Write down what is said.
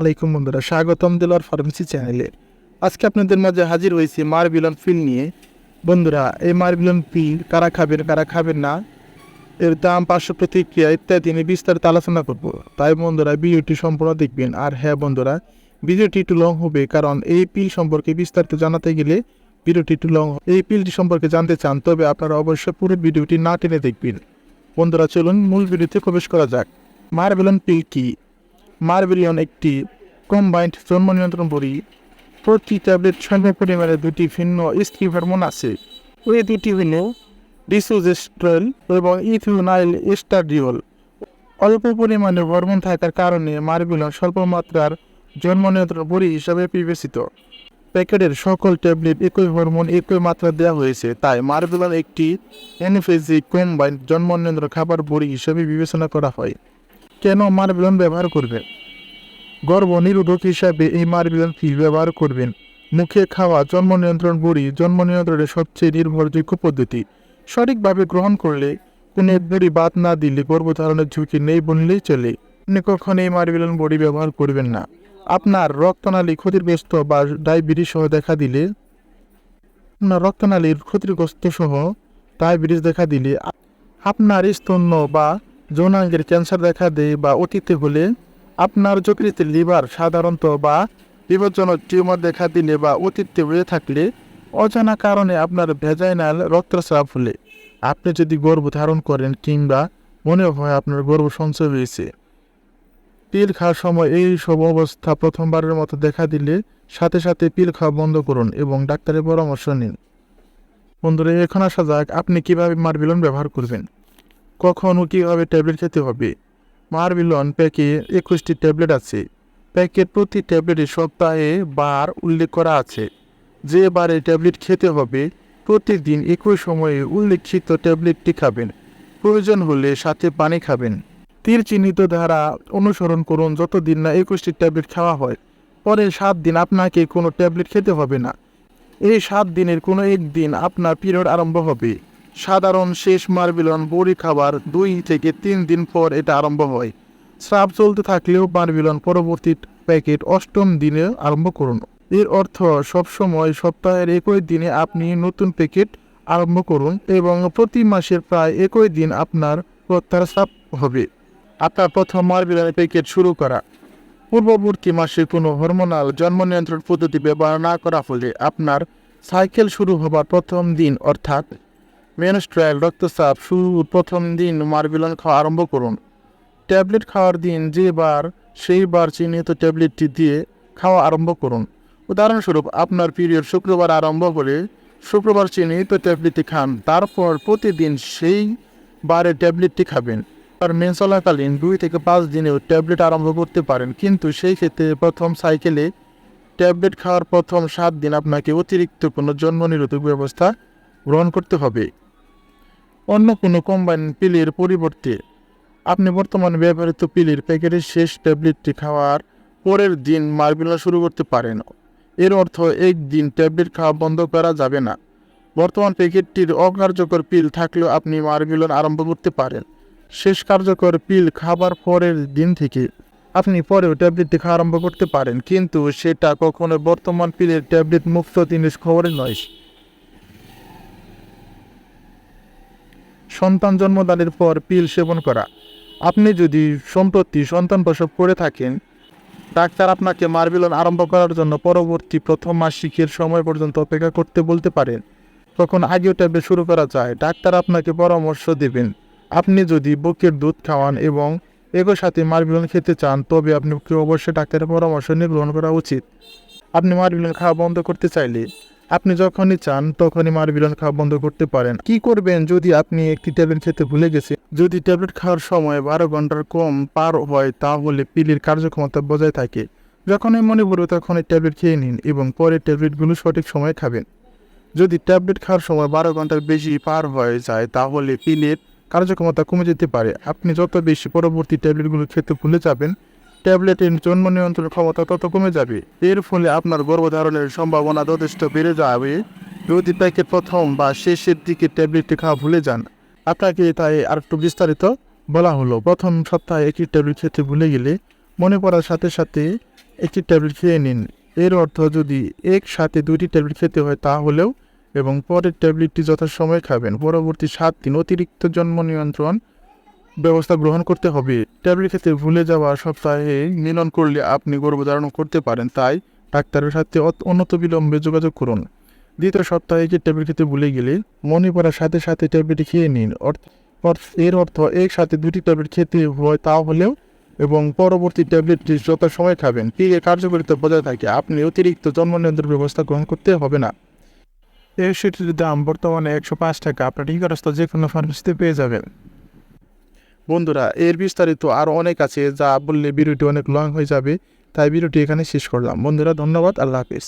আলাইকুম বন্ধুরা, স্বাগতম দিলার ফার্মেসি চ্যানেলে। আজকে আপনাদের মাঝে হাজির হয়েছি মারবিলান ফিল নিয়ে। বন্ধুরা, এই মারবিলান ফিল কারা খাবেন কারা খাবেন না, এর দাম, পার্শ্ব প্রতিক্রিয়া ইত্যাদি নিয়ে বিস্তারিত আলোচনা করব। তাই বন্ধুরা, ভিডিওটি সম্পূর্ণ দেখবেন। আর হ্যাঁ বন্ধুরা, ভিডিওটি একটু লং হবে, কারণ এই পিল সম্পর্কে বিস্তারিত জানাতে গেলে ভিডিওটি একটু লং এই পিলটি সম্পর্কে জানতে চান, তবে আপনারা অবশ্যই পুরো ভিডিওটি না টেনে দেখবেন। বন্ধুরা, চলুন মূল ভিডিওতে প্রবেশ করা যাক। মারবেলন পিল কি? মারবেলিয়ন একটি কম্বাইন্ড জন্ম নিয়ন্ত্রণ বড়ি। প্রতি ট্যাবলেট ছয় পরিমাণে দুটি ভিন্ন স্ত্রী হরমোন আছে। ওই দুটি হল ডিসোজেস্ট্রল এবং ইথিওনাইল এস্টাডিওল অল্প পরিমাণে হরমোন থাকার কারণে মারবেলন স্বল্প মাত্রার জন্ম নিয়ন্ত্রণ বড়ি হিসাবে বিবেচিত। প্যাকেটের সকল ট্যাবলেট একই হরমোন একই মাত্রা দেওয়া হয়েছে, তাই মারবেলন একটি অ্যানিফেজিক কম্বাইন্ড জন্ম নিয়ন্ত্রণ খাবার বড়ি হিসেবে বিবেচনা করা হয়। কেন মারবেলন ব্যবহার করবেন? গর্ভ নিরোধক হিসাবে এই মারবেলন ফি ব্যবহার করবেন? মুখে খাওয়া, জন্ম নিয়ন্ত্রণ, বড়ি, জন্ম নিয়ন্ত্রণের সবচেয়ে নির্ভরযোগ্য পদ্ধতি। সঠিকভাবে গ্রহণ করলে কোনো বড়ি বাদ না দিলে গর্ভধারণের ঝুঁকি নেই বললেই চলে। আপনি কখনো এই মারবেলন বড়ি ব্যবহার করবেন না। আপনার রক্তনালী ক্ষতিগ্রস্ত বা ডায়াবেটিস সহ দেখা দিলে, আপনার রক্তনালীর ক্ষতিগ্রস্ত সহ ডায়াবেটিস দেখা দিলে, আপনার স্তন্য বা যৌনাঙ্গের ক্যান্সার দেখা দেয় বা অতীতে হলে আপনার যকৃতের লিভার সাধারণত বা বিপজ্জনক টিউমার দেখা দিলে বা অতীতে হয়ে থাকলে অজানা কারণে আপনার ভেজাইনাল রক্তস্রাব হলে আপনি যদি গর্ভ ধারণ করেন কিংবা মনে হয় আপনার গর্ভ সঞ্চয় হয়েছে। পিল খাওয়ার সময় এই সব অবস্থা প্রথমবারের মতো দেখা দিলে সাথে সাথে পিল খাওয়া বন্ধ করুন এবং ডাক্তারের পরামর্শ নিন। বন্ধুরা, এখন আসা যাক আপনি কীভাবে মারবিলন ব্যবহার করবেন। কখন ও কীভাবে ট্যাবলেট খেতে হবে? মারবিলন প্যাকে একুশটি ট্যাবলেট আছে। প্যাকের প্রতি ট্যাবলেটে সপ্তাহে বার উল্লেখ করা আছে। যে বারে ট্যাবলেট খেতে হবে, প্রতিদিন একই সময়ে উল্লেখিত ট্যাবলেটটি খাবেন। প্রয়োজন হলে সাথে পানি খাবেন। তীর চিহ্নিত ধারা অনুসরণ করুন যতদিন না একুশটি ট্যাবলেট খাওয়া হয়। পরে সাত দিন আপনাকে কোনো ট্যাবলেট খেতে হবে না। এই সাত দিনের কোনো একদিন আপনার পিরিয়ড আরম্ভ হবে। সাধারণ শেষ মারবিলন বড়ি খাবার দুই থেকে তিন দিন পর এটা আরম্ভ হয়। স্রাব চলতে থাকলেও মারবিলন পরবর্তী প্যাকেট অষ্টম দিনে আরম্ভ করুন। এর অর্থ, সবসময় সপ্তাহের একই দিনে আপনি নতুন প্যাকেট আরম্ভ করুন এবং প্রতি মাসের প্রায় একই দিন আপনার প্রত্যার প্রত্যাশাপ হবে। আপনার প্রথম মারবিলানের প্যাকেট শুরু করা। পূর্ববর্তী মাসে কোনো হরমোনাল জন্ম নিয়ন্ত্রণ পদ্ধতি ব্যবহার না করা ফলে আপনার সাইকেল শুরু হবার প্রথম দিন, অর্থাৎ মেনস্ট্রায়াল রক্তচাপ শুরুর প্রথম দিন মারবিলান খাওয়া আরম্ভ করুন। ট্যাবলেট খাওয়ার দিন যে বার, সেই বার চিহ্নিত ট্যাবলেটটি দিয়ে খাওয়া আরম্ভ করুন। উদাহরণস্বরূপ, আপনার পিরিয়ড শুক্রবার আরম্ভ হলে শুক্রবার চিহ্নিত ট্যাবলেটটি খান, তারপর প্রতিদিন সেই বারে ট্যাবলেটটি খাবেন। আর মেন চলাকালীন দুই থেকে পাঁচ দিনেও ট্যাবলেট আরম্ভ করতে পারেন, কিন্তু সেই ক্ষেত্রে প্রথম সাইকেলে ট্যাবলেট খাওয়ার প্রথম সাত দিন আপনাকে অতিরিক্ত কোনো জন্ম নিরোধক ব্যবস্থা গ্রহণ করতে হবে। অন্য কোনো কম্বাইন পিলের পরিবর্তে। আপনি বর্তমানে ব্যবহৃত পিলের প্যাকেটের শেষ ট্যাবলেটটি খাওয়ার পরের দিন মারবিলা শুরু করতে পারেন। এর অর্থ এক দিন ট্যাবলেট খাওয়া বন্ধ করা যাবে না। বর্তমান প্যাকেটটির অকার্যকর পিল থাকলেও আপনি মারবিলন আরম্ভ করতে পারেন। শেষ কার্যকর পিল খাবার পরের দিন থেকে আপনি পরেও ট্যাবলেটটি খাওয়া আরম্ভ করতে পারেন, কিন্তু সেটা কখনো বর্তমান পিলের ট্যাবলেট মুক্ত জিনিস খবরে নয়। সন্তান জন্মদানের পর পিল সেবন করা। আপনি যদি সম্প্রতি সন্তান প্রসব করে থাকেন, ডাক্তার আপনাকে মারবিলন আরম্ভ করার জন্য পরবর্তী প্রথম মাসিকের সময় পর্যন্ত অপেক্ষা করতে বলতে পারেন। তখন আগেও ট্যাবলেট শুরু করা যায়। ডাক্তার আপনাকে পরামর্শ দেবেন। আপনি যদি বুকের দুধ খাওয়ান এবং একই সাথে মারবিলন খেতে চান, তবে আপনাকে অবশ্যই ডাক্তারের পরামর্শ নিয়ে গ্রহণ করা উচিত। আপনি মারবিলন খাওয়া বন্ধ করতে চাইলে আপনি যখনই চান, তখনই মারবিলন খাওয়া বন্ধ করতে পারেন। কি করবেন যদি আপনি একটি ট্যাবলেট খেতে ভুলে গেছে যদি ট্যাবলেট খাওয়ার সময় বারো ঘণ্টার কম পার হয়, তাহলে পিলের কার্যক্ষমতা বজায় থাকে। যখনই মনে পড়বে, তখন এই ট্যাবলেট খেয়ে নিন এবং পরে ট্যাবলেটগুলো সঠিক সময়ে খাবেন। যদি ট্যাবলেট খাওয়ার সময় বারো ঘণ্টার বেশি পার হয়ে যায়, তাহলে পিলের কার্যক্ষমতা কমে যেতে পারে। আপনি যত বেশি পরবর্তী ট্যাবলেটগুলো খেতে ভুলে যাবেন ট্যাবলেটের জন্ম নিয়ন্ত্রণ ক্ষমতা তত কমে যাবে। এর ফলে আপনার গর্ভধারণের সম্ভাবনা যথেষ্ট বেড়ে যাবে। যদি প্যাকেট প্রথম বা শেষের দিকে ট্যাবলেটটি খাওয়া ভুলে যান, আপনাকে তাই আর একটু বিস্তারিত বলা হলো। প্রথম সপ্তাহে একটি ট্যাবলেট খেতে ভুলে গেলে মনে পড়ার সাথে সাথে একটি ট্যাবলেট খেয়ে নিন। এর অর্থ যদি একসাথে দুটি ট্যাবলেট খেতে হয় তাহলেও এবং পরের ট্যাবলেটটি যথাসময়ে খাবেন। পরবর্তী সাত দিন অতিরিক্ত জন্ম নিয়ন্ত্রণ ব্যবস্থা গ্রহণ করতে হবে। ট্যাবলেট খেতে ভুলে যাওয়া সপ্তাহে মিলন করলে আপনি গর্ভধারণ করতে পারেন, তাই ডাক্তারের সাথে অন্যত বিলম্বে যোগাযোগ করুন। দ্বিতীয় সপ্তাহে যে ট্যাবলেট খেতে ভুলে গেলে মনে পড়ার সাথে সাথে ট্যাবলেট খেয়ে নিন। এর অর্থ একসাথে দুটি ট্যাবলেট খেতে হয় তা হলেও এবং পরবর্তী ট্যাবলেটটি যত সময় খাবেন পিএর কার্যকারিতা বজায় থাকে। আপনি অতিরিক্ত জন্ম নিয়ন্ত্রণ ব্যবস্থা গ্রহণ করতে হবে না। এই সেটির দাম বর্তমানে একশো পাঁচ টাকা। আপনার নিকটস্থ যে কোনো ফার্মেসিতে পেয়ে যাবেন। বন্ধুরা, এর বিস্তারিত আরও অনেক আছে, যা বললে ভিডিওটি অনেক লং হয়ে যাবে, তাই ভিডিওটি এখানে শেষ করলাম। বন্ধুরা, ধন্যবাদ, আল্লাহ হাফিজ।